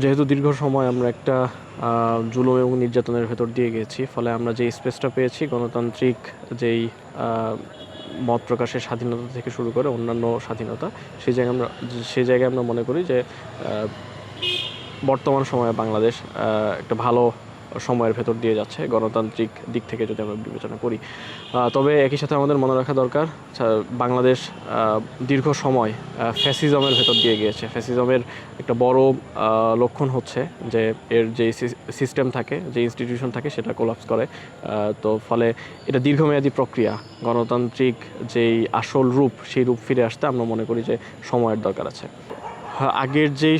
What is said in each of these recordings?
যেহেতু দীর্ঘ সময় আমরা একটা জুলুম এবং নির্যাতনের ভেতর দিয়ে গেছি, ফলে আমরা যে স্পেসটা পেয়েছি, গণতান্ত্রিক যেই মত প্রকাশের স্বাধীনতা থেকে শুরু করে অন্যান্য স্বাধীনতা সেই জায়গায় আমরা সেই জায়গায় আমরা মনে করি যে বর্তমান সময়ে বাংলাদেশ একটা ভালো সময়ের ভেতর দিয়ে যাচ্ছে, গণতান্ত্রিক দিক থেকে যদি আমরা বিবেচনা করি। তবে একই সাথে আমাদের মনে রাখা দরকার বাংলাদেশ দীর্ঘ সময় ফ্যাসিজমের ভেতর দিয়ে গিয়েছে। ফ্যাসিজমের একটা বড় লক্ষণ হচ্ছে যে এর যে সিস্টেম থাকে, যে ইনস্টিটিউশন থাকে, সেটা কোলাপস করে। তো ফলে এটা দীর্ঘমেয়াদী প্রক্রিয়া। গণতান্ত্রিক যেই আসল রূপ, সেই রূপ ফিরে আসতে আমরা মনে করি যে সময়ের দরকার আছে। আগের যেই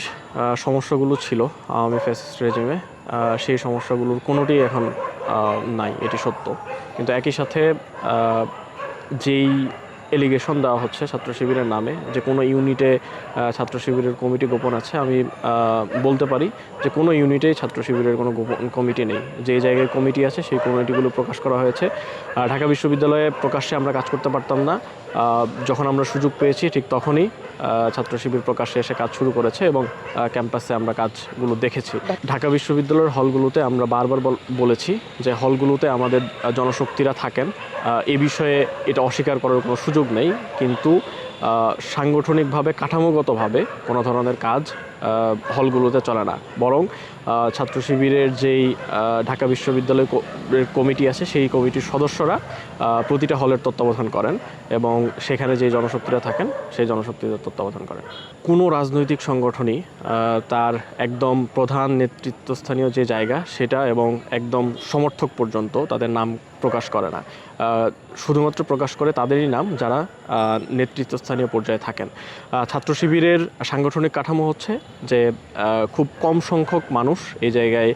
সমস্যাগুলো ছিল, আওয়ামী ফ্যাসিস্ট রেজিমে সেই সমস্যাগুলোর কোনোটি এখন নাই এটি সত্য। কিন্তু একই সাথে যেই এলিগেশন দেওয়া হচ্ছে ছাত্র শিবিরের নামে। যে কোনো ইউনিটে ছাত্র শিবিরের কমিটি গোপন আছে। আমি বলতে পারি যে কোনো ইউনিটেই ছাত্র শিবিরের কোনো গোপন কমিটি নেই। যে জায়গায় কমিটি আছে, সেই কমিটিগুলো প্রকাশ করা হয়েছে। ঢাকা বিশ্ববিদ্যালয়ে প্রকাশ্যে আমরা কাজ করতে পারতাম না। যখন আমরা সুযোগ পেয়েছি, ঠিক তখনই ছাত্র শিবির প্রকাশ্যে এসে কাজ শুরু করেছে এবং ক্যাম্পাসে আমরা কাজগুলো দেখেছি। ঢাকা বিশ্ববিদ্যালয়ের হলগুলোতে আমরা বারবার বল- বলেছি যে হলগুলোতে আমাদের জনশক্তিরা থাকেন। এ বিষয়ে এটা অস্বীকার করার কোনো সুযোগ নেই কিন্তু আহ, সাংগঠনিকভাবে কাঠামোগতভাবে কোনো ধরনের কাজ হলগুলোতে চলে না। বরং ছাত্র শিবিরের যেই ঢাকা বিশ্ববিদ্যালয় কমিটি আছে সেই কমিটির সদস্যরা প্রতিটা হলের তত্ত্বাবধান করেন এবং সেখানে যে জনশক্তিরা থাকেন সেই জনশক্তিদের তত্ত্বাবধান করেন। কোনো রাজনৈতিক সংগঠনই তার একদম প্রধান নেতৃত্বস্থানীয় যে জায়গা সেটা এবং একদম সমর্থক পর্যন্ত তাদের নাম প্রকাশ করে না। শুধুমাত্র প্রকাশ করে তাদেরই নাম যারা আহ, নেতৃত্বস্থানীয় পর্যায়ে থাকেন। ছাত্র শিবিরের সাংগঠনিক কাঠামো হচ্ছে যে খুব কম সংখ্যক মানুষ এই জায়গায়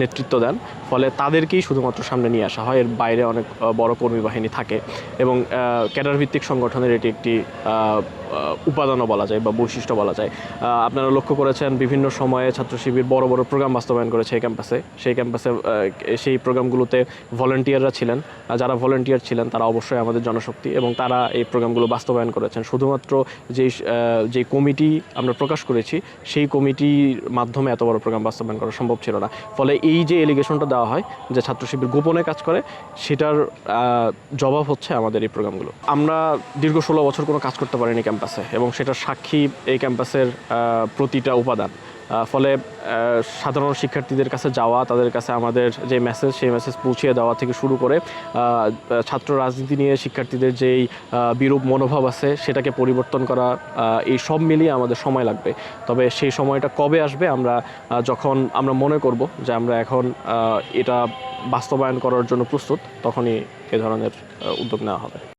নেতৃত্ব দেন। ফলে তাদেরকেই শুধুমাত্র সামনে নিয়ে আসা হয়। এর বাইরে অনেক বড় কর্মী বাহিনী থাকে এবং ক্যাডার ভিত্তিক সংগঠনের এটি একটি উপাদানও বলা যায় বা বৈশিষ্ট্য বলা যায়। আপনারা লক্ষ্য করেছেন বিভিন্ন সময়ে ছাত্র শিবির বড় বড় প্রোগ্রাম বাস্তবায়ন করেছে এই ক্যাম্পাসে। সেই ক্যাম্পাসে সেই প্রোগ্রামগুলোতে ভলেন্টিয়াররা ছিলেন। যারা ভলেন্টিয়ার ছিলেন, তারা অবশ্যই আমাদের জনশক্তি এবং তারা এই প্রোগ্রামগুলো বাস্তবায়ন করেছেন। শুধুমাত্র আহ, যে কমিটি আমরা প্রকাশ করেছি সেই কমিটির মাধ্যমে এত বড় প্রোগ্রাম বাস্তবায়ন করা সম্ভব ছিল না। ফলে এই যে এলিগেশনটা দেওয়া হয় যে ছাত্র শিবির গোপনে কাজ করে সেটার জবাব হচ্ছে আমাদের এই প্রোগ্রামগুলো। আমরা দীর্ঘ ষোলো বছর কোনো কাজ করতে পারিনি ক্যাম্পাসে এবং সেটার সাক্ষী এই ক্যাম্পাসের প্রতিটা উপাদান। ফলে সাধারণ শিক্ষার্থীদের কাছে যাওয়া তাদের কাছে আমাদের যে মেসেজ সেই মেসেজ পৌঁছিয়ে দেওয়া থেকে শুরু করে ছাত্র রাজনীতি নিয়ে শিক্ষার্থীদের যেই বিরূপ মনোভাব আছে সেটাকে পরিবর্তন করা এই সব মিলিয়ে আমাদের সময় লাগবে। তবে সেই সময়টা কবে আসবে আমরা যখন আমরা মনে করব যে আমরা এখন এটা বাস্তবায়ন করার জন্য প্রস্তুত, তখনই এ ধরনের উদ্যোগ নেওয়া হবে।